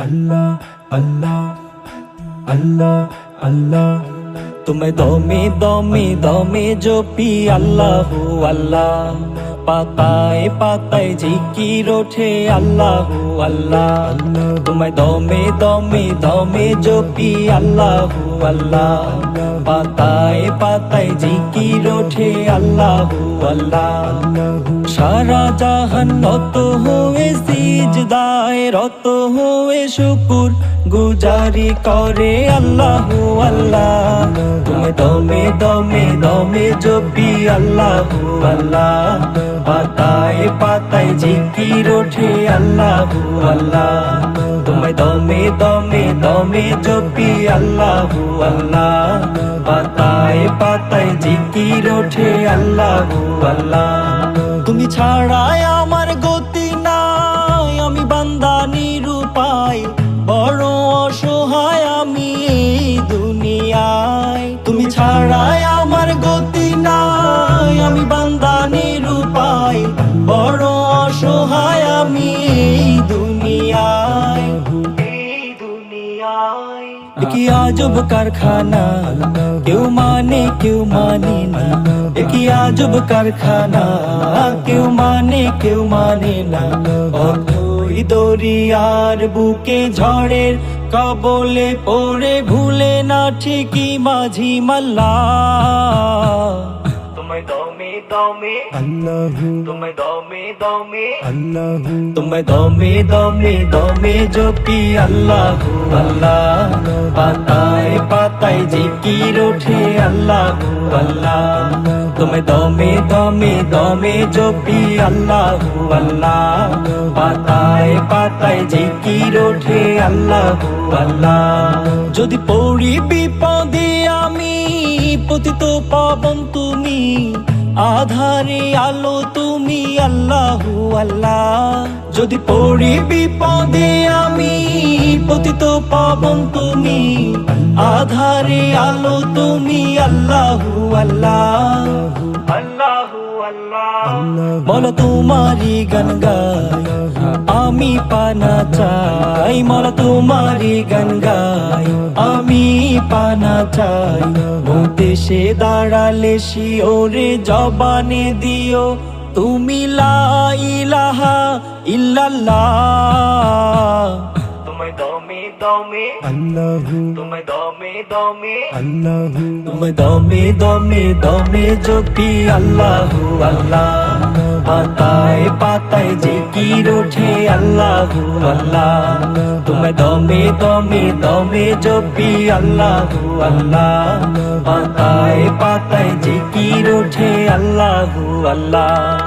আল্লাহ আল্লাহ আল্লাহ আল্লাহ। তুমি দমে দমে দমে জপি আল্লাহু আল্লাহ। পাতায় পাতায় জিকির ওঠে আল্লাহু আল্লাহ। তোমায় দমে দমে দমে জপি আল্লাহু আল্লাহ। পাতায় পাতায় জিকির ওঠে আল্লাহু আল্লাহ। সারা জাহান নত হয়ে সিজদায় রত হয়ে শুকুর গুজারি করে আল্লাহু আল্লাহ। তুমি দমে দমে দমে জপি আল্লাহু আল্লাহ। পাতায় পাতায় জিকির ওঠে আল্লাহু আল্লাহ। তুমি দমে দমে দমে জপি আল্লাহু আল্লাহ, পাতায় পাতায় জিকির ওঠে আল্লাহু আল্লাহ। তুমি ছাড়াই আমার গতি নাই, আমি বান্দা নিরুপায়, বড় অসহায় আমি দুনিয়ায়। তুমি ছাড়াই আমার গতি নাই, আমি বান্দা নিরুপায়, বড় অসহায় কি আজব কারখানা কেউ মানে কেউ মানে না কি আজব কারখানা কেউ মানে কেউ মানে না অথই দরিয়ার বুকে ঝড়ের কবলে পড়ে ভুলে না ঠিকই মাঝি মাল্লা তোমায় দমে দমে আল্লাহু তোমায় দমে দমে আল্লাহু তোমায় দমে দমে দমে জপি আল্লাহু আল্লাহ পাতায় পাতায় জিকির ওঠে আল্লাহু আল্লাহ তোমায় দমে দমে দমে জপি আল্লাহু আল্লাহ পাতায় পাতায় জিকির ওঠে আল্লাহু আল্লাহ যদি পড়ি বিপদে পতিত পাবন তুমি, আধারে আলো তুমি আল্লাহ আল্লাহ। যদি পড়ি বিপদে আমি পতিত পাবন তুমি, আধারে আলো তুমি আল্লাহ আল্লাহু। বলো তোমারি গান গাই, আমি পানা চাই। মলা তোমারি গান গাই, আমি পানা চাই। দেশে দাঁড়ালে শিওরে জবানে দিও, তুমি লা ইলাহা ইল্লাল্লাহ। দমে দমে। আল্লাহু। দমে দমে। আল্লাহু। তুমি দমে দমে দমে জপি আল্লাহু আল্লাহ। পাতায় পাতায় জিকির ওঠে আল্লাহু আল্লাহ। তুমি দমে দমে দমে জপি আল্লাহু আল্লাহ। পাতায় পাতায় জিকির ওঠে আল্লাহু আল্লাহ।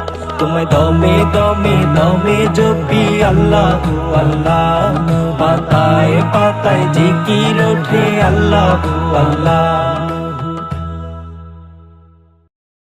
তুমি দমে দমে দমে জপি আল্লাহু আল্লাহ। পাতায় পাতায় জিকির ওঠে আল্লাহ আল্লাহ।